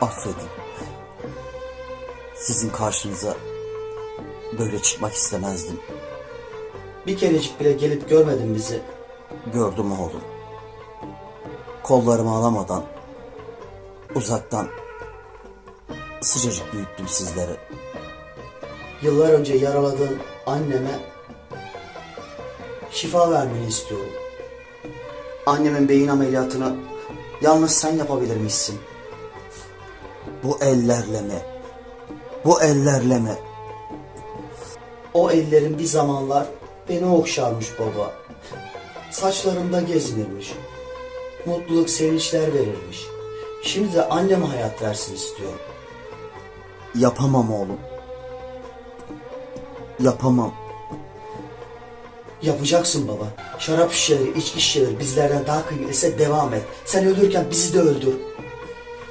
Affedin. Sizin karşınıza böyle çıkmak istemezdim. Bir kerecik bile gelip görmedin bizi. Gördüm oğlum. Kollarımı alamadan uzaktan sıcacık büyüttüm sizleri. Yıllar önce yaraladığın anneme şifa vermeni istiyorum. Annemin beyin ameliyatını yalnız sen yapabilirmişsin. Bu ellerle mi? Bu ellerle mi? O ellerin bir zamanlar beni okşarmış baba. Saçlarımda gezinirmiş. Mutluluk, sevinçler verirmiş. Şimdi de anneme hayat versin istiyorum. Yapamam oğlum. Yapamam. Yapacaksın baba. Şarap şişeleri, içki şişeleri bizlerden daha kıymetliyse devam et. Sen ölürken bizi de öldür.